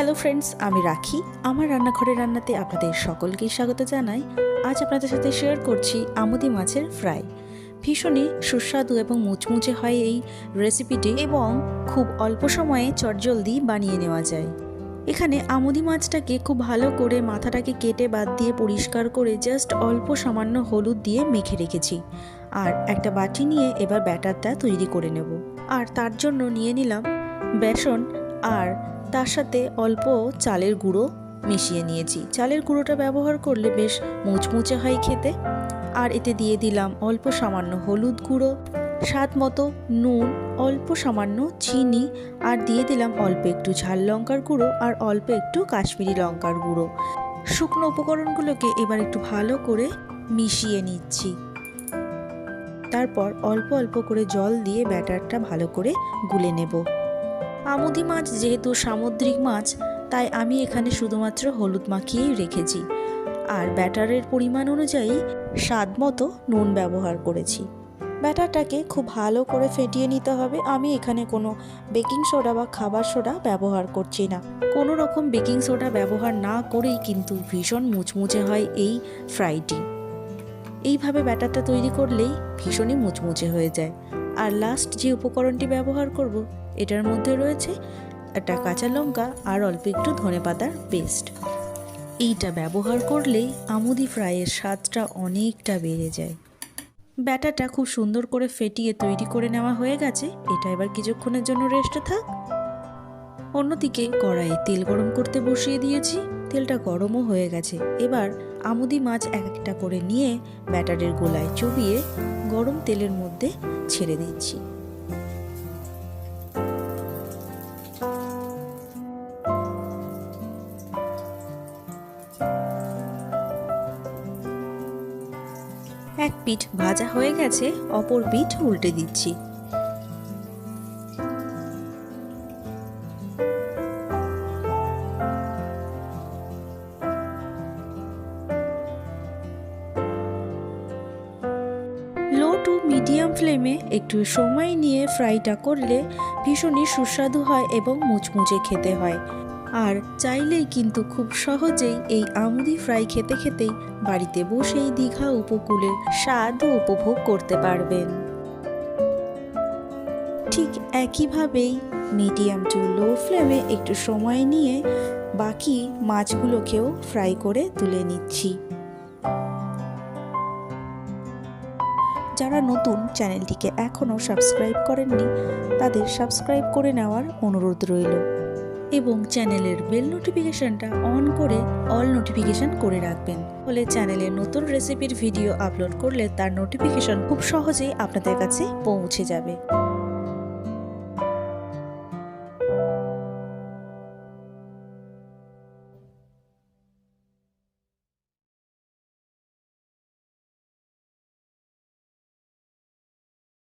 Hello friends আমি রাখি। আমার রান্নাঘরে রান্নাতে আপনাদের সকলকেই স্বাগত জানাই। আজ আপনাদের সাথে শেয়ার করছি আমুদি মাছের ফ্রাই ভীষণই সুস্বাদু এবং মুচমুচে হয় এই রেসিপিটি এবং খুব অল্প সময়ে চটজলদি বানিয়ে নেওয়া যায়। এখানে আমুদি মাছটাকে খুব ভালো করে মাথাটাকে কেটে বাদ দিয়ে পরিষ্কার করে জাস্ট অল্প সামান্য হলুদ দিয়ে মেখে রেখেছি। আর একটা বাটি নিয়ে এবার ব্যাটারটা তৈরি করে নেব। আর তার জন্য নিয়ে নিলাম বেসন আর তার সাথে অল্প চালের গুঁড়ো মিশিয়ে নিয়েছি। চালের গুঁড়োটা ব্যবহার করলে বেশ মুচমুচে হয় খেতে। আর এতে দিয়ে দিলাম অল্প সামান্য হলুদ গুঁড়ো, স্বাদ মতো নুন, অল্প সামান্য চিনি আর দিয়ে দিলাম অল্প একটু ঝাল লঙ্কার গুঁড়ো আর অল্প একটু কাশ্মীরি লঙ্কার গুঁড়ো। শুকনো উপকরণগুলোকে এবার একটু ভালো করে মিশিয়ে নিচ্ছি। তারপর অল্প অল্প করে জল দিয়ে ব্যাটারটা ভালো করে গুলে নেব। আমুদি মাছ যেহেতু সামুদ্রিক মাছ, তাই আমি এখানে শুধুমাত্র হলুদ মাখিয়েই রেখেছি। আর ব্যাটারের পরিমাণ অনুযায়ী স্বাদ মতো নুন ব্যবহার করেছি। ব্যাটারটাকে খুব ভালো করে ফেটিয়ে নিতে হবে। আমি এখানে কোনো বেকিং সোডা বা খাবার সোডা ব্যবহার করছি না। কোনো রকম বেকিং সোডা ব্যবহার না করেই কিন্তু ভীষণ মুচমুচে হয় এই ফ্রাইটি। এইভাবে ব্যাটারটা তৈরি করলেই ভীষণই মুচমুচে হয়ে যায়। আর লাস্ট যে উপকরণটি ব্যবহার করব এটার মধ্যে রয়েছে একটা কাঁচা লঙ্কা আর অল্প একটু ধনে পাতার পেস্ট। এইটা ব্যবহার করলেই আমুদি ফ্রাইয়ের স্বাদটা অনেকটা বেড়ে যায়। ব্যাটাটা খুব সুন্দর করে ফেটিয়ে তৈরি করে নেওয়া হয়ে গেছে। এটা এবার কিছুক্ষণের জন্য রেস্টে থাক। অন্যদিকে কড়াইয়ে তেল গরম করতে বসিয়ে দিয়েছি। তেলটা গরমও হয়ে গেছে। এবার আমুদি মাছ এক একটা করে নিয়ে ব্যাটারের গোলায় চুবিয়ে গরম তেলের মধ্যে ছেড়ে দিচ্ছি। এক পিঠ ভাজা হয়ে গেছে, অপর পিঠ উল্টে দিচ্ছি। লো টু মিডিয়াম ফ্লেমে একটু সময় নিয়ে ফ্রাইটা করলে ভীষণই সুস্বাদু হয় এবং মুচমুচে খেতে হয়। আর চাইলেই কিন্তু খুব সহজেই এই আমুদি ফ্রাই খেতে খেতেই বাড়িতে বসেই দীঘা উপকূলের স্বাদ উপভোগ করতে পারবেন। ঠিক একইভাবেই মিডিয়াম টু লো ফ্লেমে একটু সময় নিয়ে বাকি মাছগুলোকেও ফ্রাই করে তুলে নিচ্ছি। যারা নতুন চ্যানেলটিকে এখনও সাবস্ক্রাইব করেননি, তাদের সাবস্ক্রাইব করে নেওয়ার অনুরোধ রইল। এবং চ্যানেলের বেল নোটিফিকেশনটা অন করে অল নোটিফিকেশন করে রাখবেন। ফলে চ্যানেলে নতুন রেসিপির ভিডিও আপলোড করলে তার নোটিফিকেশন খুব সহজেই আপনাদের কাছে পৌঁছে যাবে।